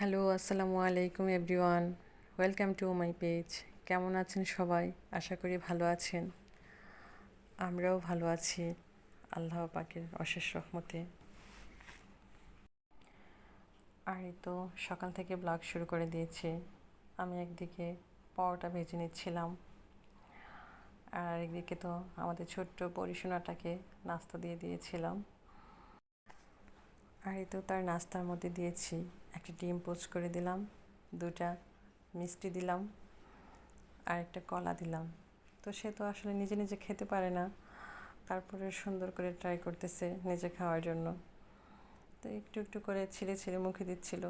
Hello, আসসালামু আলাইকুম everyone. Welcome to my page. কেমন আছেন সবাই? আশা করি ভালো আছেন। আমরাও ভালো আছি, আল্লাহ পাকের অশেষ রহমতে। আর এই তো সকাল থেকে ব্লগ শুরু করে দিয়েছি। আমি একদিকে পরোটা ভেজে নিচ্ছিলাম, আর একদিকে তো আমাদের ছোট্ট পরিশোনাটাকে নাস্তা দিয়ে দিয়েছিলাম। আর তো তার নাস্তার মধ্যে দিয়েছি। একটা ডিম পোচ করে দিলাম দুটা মিষ্টি দিলাম আর একটা কলা দিলাম। তো সে তো আসলে নিজে নিজে খেতে পারে না। তারপরে সুন্দর করে ট্রাই করতেছে নিজে খাওয়ার জন্য। তো একটু একটু করে ছিঁড়ে ছিঁড়ে মুখে দিচ্ছিল।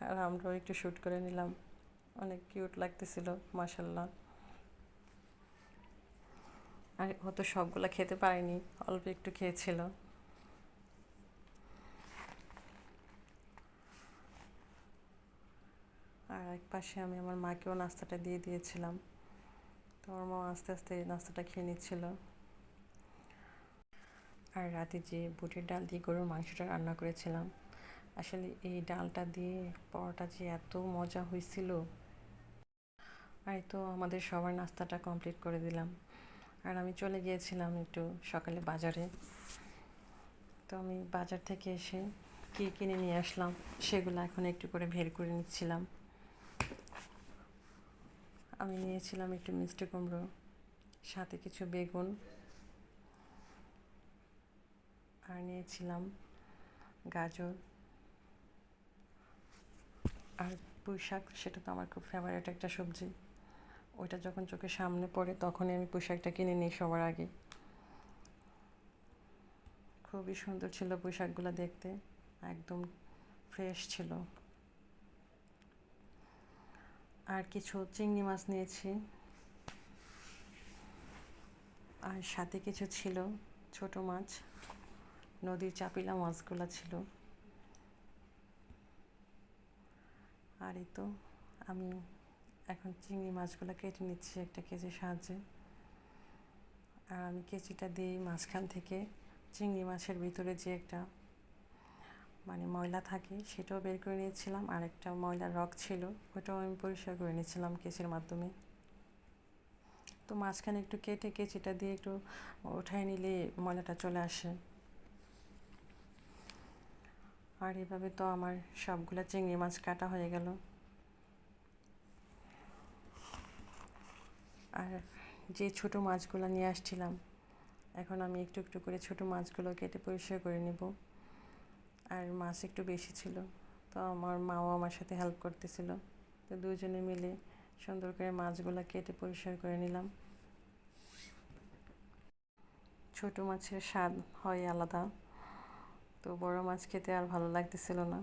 আর আমরাও একটু শ্যুট করে নিলাম। অনেক কিউট লাগতেছিল মাসাল্লাহ আর ও তো সবগুলো খেতে পারেনি, অল্প একটু খেয়েছিল। আর এক পাশে আমি আমার মাকেও নাস্তাটা দিয়ে দিয়েছিলাম। তো আমার মা আস্তে আস্তে নাস্তাটা খেয়ে নিচ্ছিল। আর রাতে যে বুটের ডাল দিয়ে গরুর মাংসটা রান্না করেছিলাম, আসলে এই ডালটা দিয়ে পরোটা যে এত মজা হয়েছিল। আর তো আমাদের সবার নাস্তাটা কমপ্লিট করে দিলাম। আর আমি চলে গিয়েছিলাম একটু সকালে বাজারে। তো আমি বাজার থেকে এসে কী কিনে নিয়ে আসলাম, সেগুলো এখন একটু করে বের করে নিচ্ছিলাম। আমি নিয়েছিলাম একটু মিষ্টি কুমড়ো, সাথে কিছু বেগুন, আর নিয়েছিলাম গাজর, আর পুঁই শাক সেটা তো আমার খুব ফেভারিট একটা সবজি। ওইটা যখন চোখের সামনে পড়ে, তখনই আমি পুঁই শাকটা কিনে নিই সবার আগে। খুবই সুন্দর ছিল পুঁই শাকগুলো দেখতে, একদম ফ্রেশ ছিল। আর কিছু চিংড়ি মাছ নিয়েছি। আর সাথে কিছু ছিল ছোট মাছ। নদীর চাপিলা মাছগুলো ছিল। আর এই তো আমি এখন চিংড়ি মাছগুলো কেটে নিচ্ছি একটা কেজির সাহায্যে। আর আমি কেচিটা দিয়ে মাঝখান থেকে চিংড়ি মাছের ভিতরে যে একটা মানে ময়লা থাকে, সেটাও বের করে নিয়েছিলাম। আর একটা ময়লার রক ছিল, ওটাও আমি পরিষ্কার করে নিয়েছিলাম কেচির মাধ্যমে। তো মাঝখানে একটু কেটে, কেচিটা দিয়ে একটু উঠাই নিলে ময়লাটা চলে আসে। আর এভাবে তো আমার সবগুলো চিংড়ি মাছ কাটা হয়ে গেল। আর যে ছোট মাছগুলো নিয়ে আসছিলাম, এখন আমি একটু একটু করে ছোট মাছগুলো কেটে পরিষ্কার করে নেব। আর মাছ একটু বেশি ছিল। তো আমার মাও আমার সাথে হেল্প করতেছিল। তো দুজনে মিলে সুন্দর করে মাছগুলো কেটে পরিষ্কার করে নিলাম। ছোট মাছের স্বাদ হয় আলাদা। তো বড় মাছ খেতে আর ভালো লাগতেছিল না।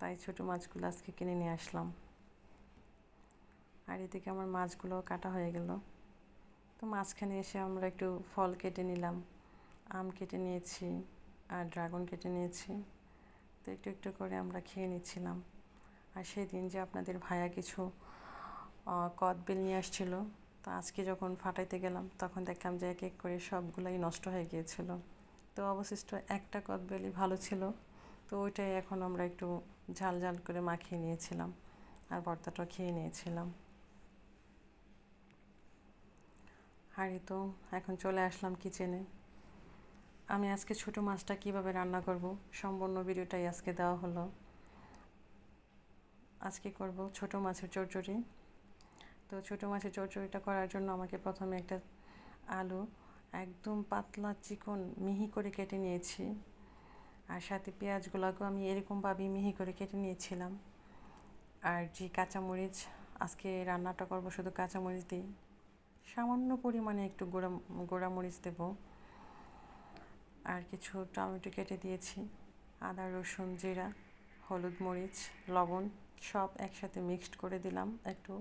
তাই ছোট মাছগুলো আজকে কিনে নিয়ে আসলাম। আর এদিকে আমার মাছগুলো কাটা হয়ে গেল। তো মাঝখানে এসে আমরা একটু ফল কেটে নিলাম। আম কেটে নিয়েছি। আর ড্রাগন কেটে নিয়েছি। তো একটু একটু করে আমরা খেয়ে নিচ্ছিলাম। আর সেই দিন যে আপনাদের ভাইয়া কিছু কদবেল নিয়ে আসছিল, তো আজকে যখন ফাটাইতে গেলাম, তখন দেখলাম যে এক এক করে সবগুলাই নষ্ট হয়ে গিয়েছিল। তো অবশিষ্ট একটা কদবেলই ভালো ছিল, তো ওইটাই এখন আমরা একটু ঝাল ঝাল করে মাখিয়ে নিয়েছিলাম আর ভর্তাটাও খেয়ে নিয়েছিলাম। আর তো এখন চলে আসলাম কিচেনে আমি আজকে ছোট মাছটা কীভাবে রান্না করব? সম্পূর্ণ ভিডিওটাই আজকে দেওয়া হলো। আজকে করব ছোট মাছের চচ্চড়ি। তো ছোট মাছের চচ্চড়িটা করার জন্য আমাকে প্রথমে একটা আলু, একদম পাতলা চিকন মিহি করে কেটে নিয়েছি। আর সাথে পেঁয়াজগুলোকেও আমি এরকমভাবেই মিহি করে কেটে নিয়েছিলাম। আর যে কাঁচামরিচ, আজকে রান্নাটা করব শুধু কাঁচামরিচ দিই সামান্য পরিমাণে একটু গোড়া, গোড়ামরিচ দেব। আর কিছু টমেটো কেটে দিয়েছি, আদা, রসুন, জিরা, হলুদ মরিচ, লবণ, সব একসাথে মিক্সড করে দিলাম, একটু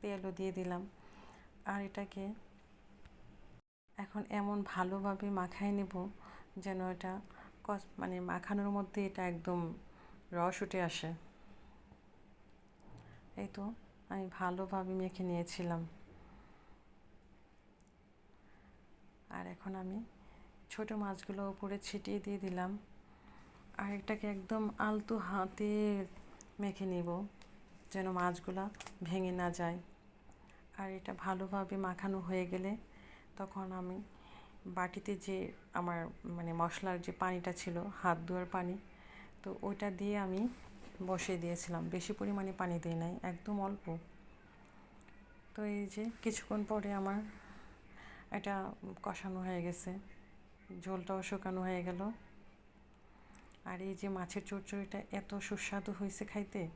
তেলও দিয়ে দিলাম। আর এটাকে এখন এমন ভালোভাবে মাখায় নেব যেন এটা কস মানে মাখানোর মধ্যে এটা একদম রস উঠে আসে। এই তো আমি ভালোভাবে মেখে নিয়েছিলাম। আর এখন আমি ছোট মাছগুলো উপরে ছিটিয়ে দিয়ে দিলাম। আর এটাকে একদম আলতো হাতে মেখে নিব, যেন মাছগুলো ভেঙে না যায়। আর এটা ভালোভাবে মাখানো হয়ে গেলে তখন আমি বাটিতে যে আমার মানে মশলার যে পানিটা ছিল, হাত ধোয়ার পানি, তো ওইটা দিয়ে আমি বসিয়ে দিয়েছিলাম। বেশি পরিমাণে পানি দিই নাই, একদম অল্প। তো এই যে কিছুক্ষণ পরে আমার এটা কষানো হয়ে গেছে। ঝোলটাও শুকানো হয়ে গেল। আর এই যে মাছের চচ্চড়িটা এত সুস্বাদু হয়েছে খাইতে,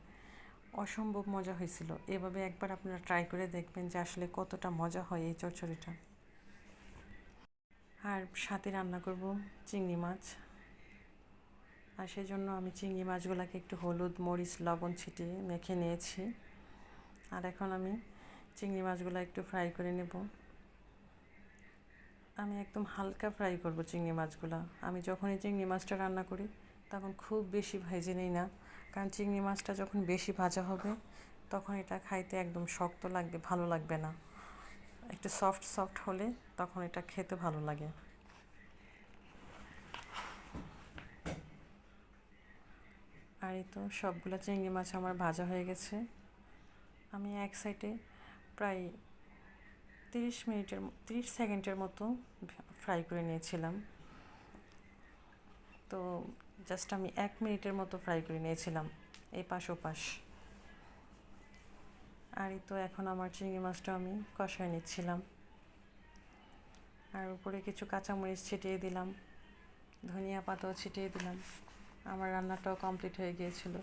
অসম্ভব মজা হয়েছিল। এভাবে একবার আপনারা ট্রাই করে দেখবেন যে আসলে কতটা মজা হয় এই চচ্চড়িটা। আর সাথে রান্না করব চিংড়ি মাছ। আর সেজন্য আমি চিংড়ি মাছগুলোকে একটু হলুদ, মরিচ, লবণ ছিটিয়ে মেখে নিয়েছি। আর এখন আমি চিংড়ি মাছগুলো একটু ফ্রাই করে নেব। আমি একদম হালকা ফ্রাই করব চিংড়ি মাছগুলো। আমি যখনই চিংড়ি মাছটা রান্না করি, তখন খুব বেশি ভেজে নিই না। কারণ চিংড়ি মাছটা যখন বেশি ভাজা হবে, তখন এটা খাইতে একদম শক্ত লাগবে, ভালো লাগবে না। একটু সফট সফট হলে তখন এটা খেতে ভালো লাগে। আর এই তো সবগুলো চিংড়ি মাছ আমার ভাজা হয়ে গেছে। আমি এক সাইডে প্রায় তিরিশ মিনিটের তিরিশ সেকেন্ডের মতো ফ্রাই করে নিয়েছিলাম। তো জাস্ট আমি এক মিনিটের মতো ফ্রাই করে নিয়েছিলাম, এই পাশ ও পাশ। আর এই তো এখন আমার চিংড়ি মাছটা আমি কষায় নিচ্ছিলাম। আর উপরে কিছু কাঁচামরিচ ছিটিয়ে দিলাম, ধনিয়া পাতাও ছিটিয়ে দিলাম। আমার রান্নাটাও কমপ্লিট হয়ে গিয়েছিল।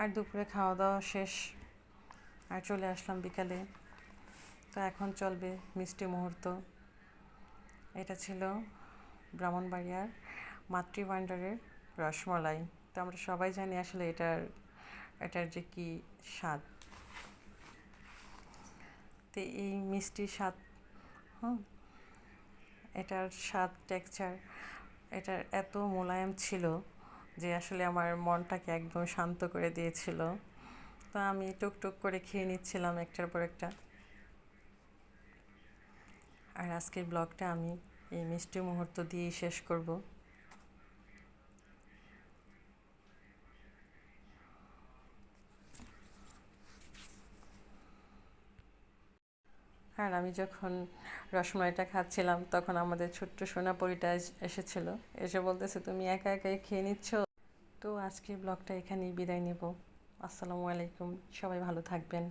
আর দুপুরে খাওয়া দাওয়া শেষ। আর চলে আসলাম বিকালে। তো এখন চলবে মিষ্টি মুহূর্ত। এটা ছিল ব্রাহ্মণবাড়িয়ার মাতৃ ভাণ্ডারের রসমলাই। তো আমরা সবাই জানি আসলে এটার এটার যে কি স্বাদ। তো এই মিষ্টির স্বাদ, হুম, এটার স্বাদ টেক্সচার এটার এত মোলায়েম ছিল যে আসলে আমার মনটাকে একদম শান্ত করে দিয়েছিল। তো আমি টুকটুক করে খেয়ে নিচ্ছিলাম একটার পর একটা। আজকের ব্লগটা আমি এই মিষ্টি মুহূর্ত দিয়েই শেষ করব। আর আমি যখন রসমলাইটা খাচ্ছিলাম, তখন আমাদের ছোট্ট সোনাপরিটা এসেছিল। এসে বলতেছে, তুমি একা একাই খেয়ে নিচ্ছ? তো আজকের ব্লগটা এখানেই বিদায় নেব। আসসালামু আলাইকুম। সবাই ভালো থাকবেন।